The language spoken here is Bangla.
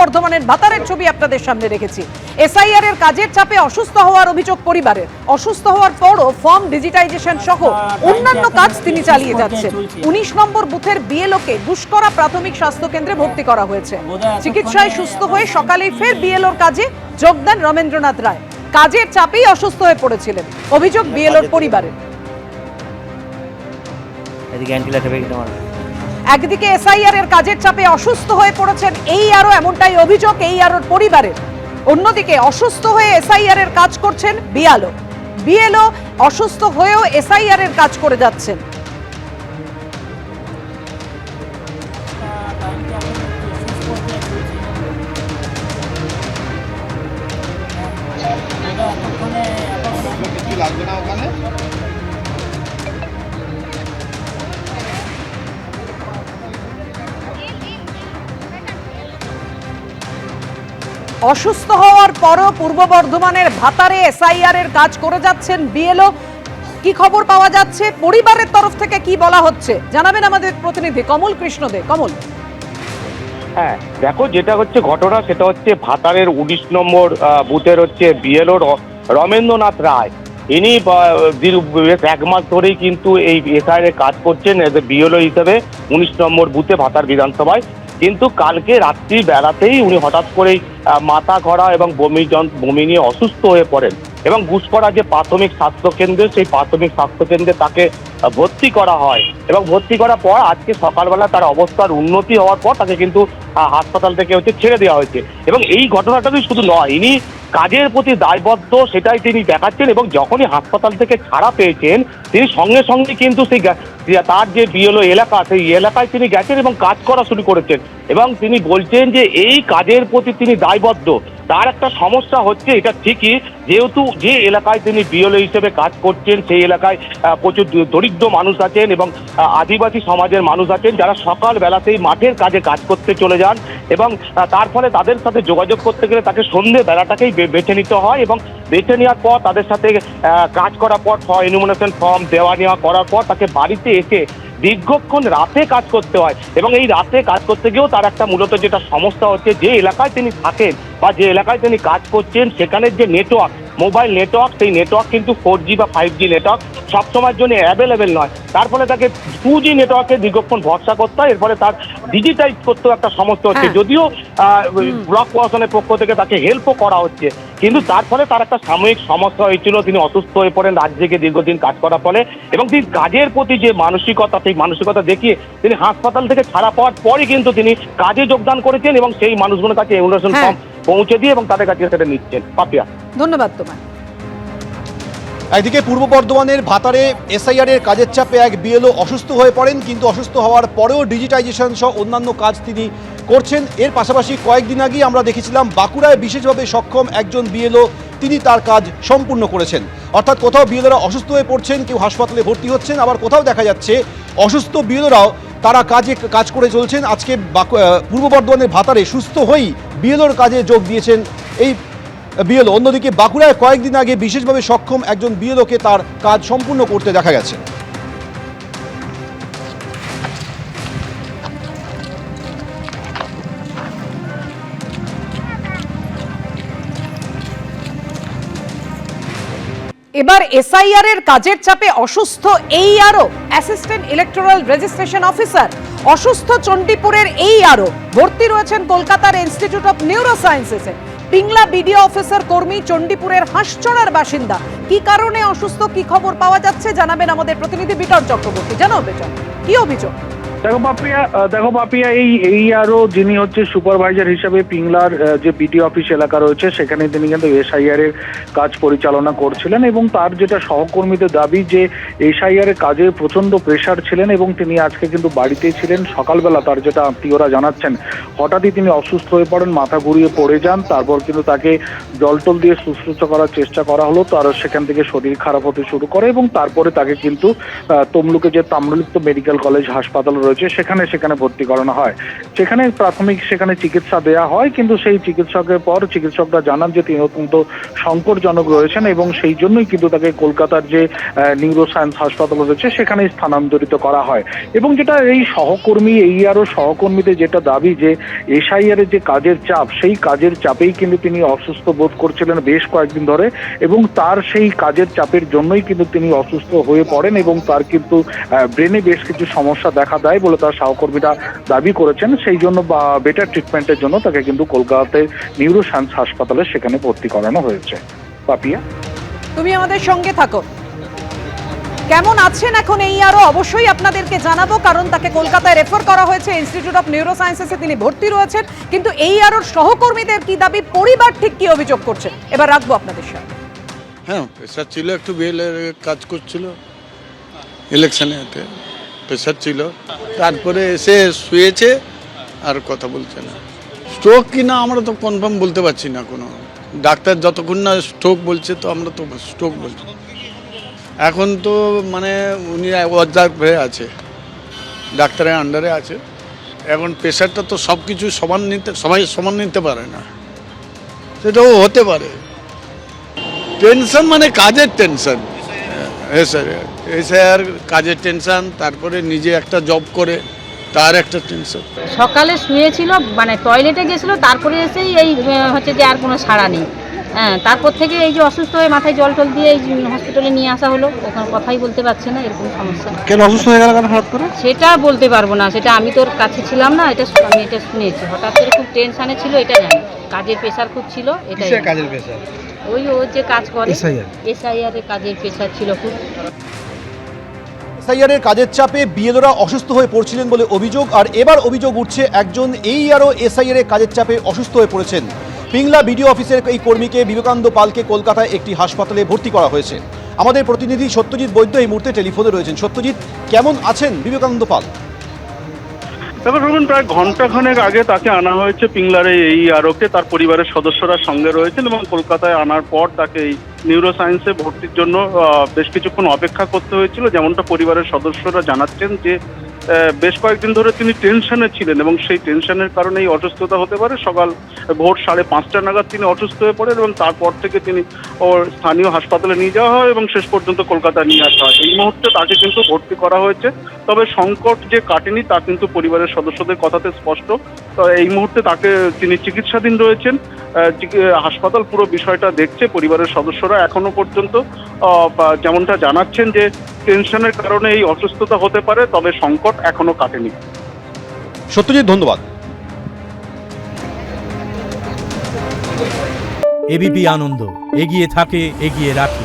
বর্ধমানের ভাতারের ছবি আপনাদের সামনে রেখেছি। এসআইআর এর কাজের চাপে অসুস্থ হওয়ার অভিযোগ পরিবারের। অসুস্থ হওয়ার পরও ফর্ম ডিজিটাইজেশন সহ অন্যান্য কাজ তিনি চালিয়ে যাচ্ছেন। উনিশ নম্বর বুথের বিএলওকে গুসকরা প্রাথমিক স্বাস্থ্য কেন্দ্রে ভর্তি করা হয়েছে। চিকিৎসায় সুস্থ হয়ে সকালেই ফের বিএলওর কাজে যোগ দেন রমেন্দ্রনাথ রায়। কাজের চাপেই অসুস্থ হয়ে পড়েছিলেন। অভিযোগ বিএলওর পরিবারের। এদিকে অ্যান্টিলা টেপে তোমার একদিকে এসআইআর এর কাজের চাপে অসুস্থ হয়ে পড়েছেন, এই আরও এমনটাই অভিযোগ এই আরোর পরিবারের। অন্যদিকে অসুস্থ হয়ে এসআইআর এর কাজ করছেন বিয়ালো বিএলও অসুস্থ হয়েও এসআইআর এর কাজ করে যাচ্ছেন। লাগবে না ওখানে অসুস্থ হওয়ার পরও পূর্ব বর্ধমানের ভাতারে এসআইআর এর কাজ করে যাচ্ছেন বিএলও। কি খবর পাওয়া যাচ্ছে? পরিবারের তরফ থেকে কি বলা হচ্ছে? জানাবেন আমাদের প্রতিনিধি কমল কৃষ্ণ দে। কমল। হ্যাঁ দেখো, যেটা হচ্ছে ঘটনা, সেটা হচ্ছে ভাতারের উনিশ নম্বর বুথের হচ্ছে বিএলও রমেন্দ্রনাথ রায়। ইনি বেশ এক মাস ধরেই কিন্তু এই এসআইআর এর কাজ করছেন বিএলও হিসেবে উনিশ নম্বর বুথে ভাতার বিধানসভায়। কিন্তু কালকে রাত্রি বেড়াতেই উনি হঠাৎ করেই মাথা ঘোরা এবং বমি বমি নিয়ে অসুস্থ হয়ে পড়েন এবং গুসকরা যে প্রাথমিক স্বাস্থ্য কেন্দ্র, সেই প্রাথমিক স্বাস্থ্য কেন্দ্রে তাকে ভর্তি করা হয় এবং ভর্তি করার পর আজকে সকালবেলা তার অবস্থার উন্নতি হওয়ার পর তাকে কিন্তু হাসপাতাল থেকে হচ্ছে ছেড়ে দেওয়া হয়েছে এবং এই ঘটনাটাই শুধু নয়, ইনি কাজের প্রতি দায়বদ্ধ সেটাই তিনি দেখাচ্ছেন এবং যখনই হাসপাতাল থেকে ছাড়া পেয়েছেন, তিনি সঙ্গে সঙ্গে কিন্তু সেই তার যে বিএলও এলাকা, সেই এলাকায় তিনি গেছেন এবং কাজ করা শুরু করেছেন। এবং তিনি বলছেন যে, এই কাজের প্রতি তিনি দায়বদ্ধ। তার একটা সমস্যা হচ্ছে, এটা ঠিকই, যেহেতু যে এলাকায় তিনি বিএলও হিসেবে কাজ করছেন, সেই এলাকায় প্রচুর দরিদ্র মানুষ আছেন এবং আদিবাসী সমাজের মানুষ আছেন, যারা সকাল বেলাতেই মাঠের কাজে কাজ করতে চলে যান এবং তার ফলে তাদের সাথে যোগাযোগ করতে গেলে তাকে সন্ধে বেলাটাকেই বেছে নিতে হয় এবং বেছে নেওয়ার পর তাদের সাথে কাজ করার পর ইনুমিনেশন ফর্ম দেওয়া নেওয়া করার পর তাকে বাড়িতে এসে দীর্ঘক্ষণ রাতে কাজ করতে হয়। এবং এই রাতে কাজ করতে গিয়েও তার একটা মূলত যেটা সমস্যা হচ্ছে যে এলাকায় তিনি থাকেন বা যে এলাকায় তিনি কাজ করছেন সেখানের যে নেটওয়ার্ক মোবাইল নেটওয়ার্ক সেই নেটওয়ার্ক কিন্তু ফোর জি বা ফাইভ জি নেটওয়ার্ক সবসময়ের জন্য অ্যাভেলেবেল নয়। তার ফলে তাকে টু জি নেটওয়ার্কে দীর্ঘক্ষণ ভরসা করতে হয়। এর ফলে তার ডিজিটাইজ করতেও একটা সমস্যা হচ্ছে। হ্যাঁ। যদিও ব্লক প্রশাসনের পক্ষ থেকে তাকে হেল্পও করা হচ্ছে। কিন্তু তার ফলে তার একটা সাময়িক সমস্যা হয়েছিল। তিনি অসুস্থ হয়ে পড়েন জেগে দীর্ঘদিন কাজ করার ফলে এবং তিনি কাজের প্রতি যে মানসিকতা সেই মানসিকতা দেখিয়ে তিনি হাসপাতাল থেকে ছাড়া পাওয়ার পরই কিন্তু তিনি কাজে যোগদান করেছেন এবং সেই মানুষগুলোর কাছে এমুলেশন হ্যাঁ। ফর্ম পৌঁছে দিয়ে এবং তাদের কাছে সেটা নিচ্ছেন। পাপিয়া। ধন্যবাদ তোমায়। একদিকে পূর্ব বর্ধমানের ভাতারে এসআইআর এর কাজের চাপে এক বিএলও অসুস্থ হয়ে পড়েন কিন্তু অসুস্থ হওয়ার পরেও ডিজিটাইজেশন সহ অন্যান্য কাজ তিনি করছেন। এর পাশাপাশি কয়েকদিন আগেই আমরা দেখেছিলাম বাঁকুড়ায় বিশেষভাবে সক্ষম একজন বিএলও, তিনি তার কাজ সম্পূর্ণ করেছেন। অর্থাৎ কোথাও বিএলওরা অসুস্থ হয়ে পড়ছেন, কেউ হাসপাতালে ভর্তি হচ্ছেন, আবার কোথাও দেখা যাচ্ছে অসুস্থ বিএলওরাও তারা কাজে কাজ করে চলছেন। আজকে পূর্ব বর্ধমানের ভাতারে সুস্থ হয়েই বিএলওর কাজে যোগ দিয়েছেন এই বিএলও। অন্যদিকে বাঁকুড়ায় কয়েকদিন আগে বিশেষভাবে সক্ষম একজন বিএলওকে তার কাজ সম্পূর্ণ করতে দেখা গেছে। এবার এসআইআর এর কাজের চাপে অসুস্থ এই আরও অ্যাসিস্ট্যান্ট ইলেকট্রাল রেজিস্ট্রেশন অফিসার অসুস্থ চণ্ডীপুরের এই আরও ভর্তি রয়েছেন কলকাতার ইনস্টিটিউট অফ নিউরো সায়েন্সেসে পিংলা বিডিও অফিসার কর্মী চণ্ডীপুরের হাঁসচড়ার বাসিন্দা। কি কারণে অসুস্থ, কি খবর পাওয়া যাচ্ছে, জানাবেন আমাদের প্রতিনিধি বিটন চক্রবর্তী। জানো বিটন কি অভিযোগ? দেখো পাপিয়া দেখো পাপিয়া এই এই আরও যিনি হচ্ছে সুপারভাইজার হিসেবে পিংলার যে বিডি অফিস এলাকা রয়েছে, সেখানে তিনি কিন্তু এসআইআর এর কাজ পরিচালনা করছিলেন এবং তার যেটা সহকর্মীদের দাবি যে এসআইআর এর কাজে প্রচণ্ড প্রেশার ছিলেন এবং তিনি আজকে কিন্তু বাড়িতেই ছিলেন। সকালবেলা তার যেটা আত্মীয়রা জানাচ্ছেন, হঠাৎই তিনি অসুস্থ হয়ে পড়েন, মাথা ঘুরিয়ে পড়ে যান, তারপর কিন্তু তাকে জলটল দিয়ে শুশ্রূষা করার চেষ্টা করা হলো তার সেখান থেকে শরীর খারাপ হতে শুরু করে এবং তারপরে তাকে কিন্তু তমলুকে যে তাম্রলিপ্ত মেডিকেল কলেজ হাসপাতাল রয়েছে রয়েছে, সেখানে সেখানে ভর্তি করানো হয়। সেখানে প্রাথমিক সেখানে চিকিৎসা দেওয়া হয়, কিন্তু সেই চিকিৎসকের পর চিকিৎসকরা জানান যে তিনি অত্যন্ত সংকটজনক রয়েছেন এবং সেই জন্যই কিন্তু তাকে কলকাতার যে নিউরো সায়েন্স হাসপাতাল রয়েছে সেখানে স্থানান্তরিত করা হয়। এবং যেটা এই সহকর্মী, এই আরও সহকর্মীদের যেটা দাবি যে, এসআইআর এর যে কাজের চাপ, সেই কাজের চাপেই কিন্তু তিনি অসুস্থ বোধ করছিলেন বেশ কয়েকদিন ধরে এবং তার সেই কাজের চাপের জন্যই কিন্তু তিনি অসুস্থ হয়ে পড়েন এবং তার কিন্তু ব্রেনে বেশ কিছু সমস্যা দেখা দেয়। বলে তার সহকর্মীরা দাবি করেছেন। সেই জন্য বা বেটার ট্রিটমেন্টের জন্য তাকে কিন্তু কলকাতাতে নিউরো সায়েন্স হাসপাতালে সেখানে ভর্তি করানো হয়েছে। পাপিয়া? তুমি আমাদের সঙ্গে থাকো। কেমন আছেন এখন এই আরও? অবশ্যই আপনাদেরকে জানাব কারণ তাকে কলকাতায় রেফার করা হয়েছে। ইনস্টিটিউট অফ নিউরো সায়েন্সেসে তিনি ভর্তি রয়েছেন। কিন্তু এই আরোর সহকর্মীদের কি দাবি? পরিবার ঠিক কি অভিযোগ করছে? এবার রাখব আপনাদের সাথে। হ্যাঁ প্রেশার ছিল একটু বিএলের কাজ করছিল। ইলেকশনে প্রেশার ছিল। তারপরে এসে শুয়েছে, আর কথা বলছে না। স্ট্রোক কি না আমরা তো কনফার্ম বলতে পারছি না কোনো। ডাক্তার যতক্ষণ না স্ট্রোক বলছে তো আমরা তো স্ট্রোক বলছি। এখন তো মানে উনি অবজার্ভ হয়ে আছে, ডাক্তারের আন্ডারে আছে। এখন প্রেশারটা তো সব কিছু সমান নিতে, সবাই সমান নিতে পারে না। সেটাও হতে পারে। টেনশন মানে কাজের টেনশন হ্যাঁ স্যার। এই স্যার কাজের টেনশন তারপরে নিজে একটা জব করে তার একটা টেনশন সকালে শুয়েছিল মানে টয়লেটে গেছিল তারপরে এসেই এই হচ্ছে যে আর কোনো সাড়া নেই। হ্যাঁ তারপর থেকে এই যে অসুস্থ হয়ে মাথায় জল টল দিয়ে এই হসপিটালে নিয়ে আসা হলো ওখানে কথাই বলতে পারছে না এরকম সমস্যা। কেন অসুস্থ হয়ে গেল কেন হঠাৎ করে? সেটা বলতে পারব না সেটা আমি তোর কাছে ছিলাম না এটা আমি এটা শুনেছি। হঠাৎ করে খুব টেনশনে ছিল এটা জানি। কাজের প্রেশার খুব ছিল এটা কাজের পেশা ওই ও যে কাজ করে? এসআইআর এর কাজের প্রেশার ছিল খুব। এসআইআর কাজের চাপে বিএলওরা অসুস্থ হয়ে পড়ছিলেন বলে অভিযোগ আর এবার অভিযোগ উঠছে একজন এই আরও এসআইআর এর কাজের চাপে অসুস্থ হয়ে পড়েছেন। পিংলা বিডিও অফিসের এই কর্মীকে বিবেকানন্দ পালকে কলকাতায় একটি হাসপাতালে ভর্তি করা হয়েছে। আমাদের প্রতিনিধি সত্যজিৎ বৈদ্য এই মুহূর্তে টেলিফোনে রয়েছেন। সত্যজিৎ কেমন আছেন বিবেকানন্দ পাল? দেখো ধরুন প্রায় ঘন্টাখানেক আগে তাকে আনা হয়েছে পিংলারে এই আরোকে তার পরিবারের সদস্যরা সঙ্গে রয়েছেন এবং কলকাতায় আনার পর তাকে এই নিউরো সায়েন্সে ভর্তির জন্য বেশ কিছুক্ষণ অপেক্ষা করতে হয়েছিল। যেমনটা পরিবারের সদস্যরা জানাচ্ছেন যে বেশ কয়েকদিন ধরে তিনি টেনশনে ছিলেন এবং সেই টেনশনের কারণে এই অসুস্থতা হতে পারে। সকাল ভোর সাড়ে পাঁচটা নাগাদ তিনি অসুস্থ হয়ে পড়েন এবং তারপর থেকে তিনি ওর স্থানীয় হাসপাতালে নিয়ে যাওয়া হয় এবং শেষ পর্যন্ত কলকাতায় নিয়ে আসা হয়। এই মুহূর্তে তাকে কিন্তু ভর্তি করা হয়েছে। তবে সংকট যে কাটেনি তা কিন্তু পরিবারের সদস্যদের কথাতে স্পষ্ট। তো এই মুহূর্তে তাকে তিনি চিকিৎসাধীন রয়েছেন। হাসপাতাল পুরো বিষয়টা দেখছে, পরিবারের সদস্যরা ডাক্তাররা এখনও পর্যন্ত যেমনটা জানাচ্ছেন যে টেনশনের কারণে এই অসুস্থতা হতে পারে তবে সংকট এখনও কাটেনি। সত্যজিৎ ধন্যবাদ। এবিপি আনন্দ এগিয়ে থাকে এগিয়ে রাখে।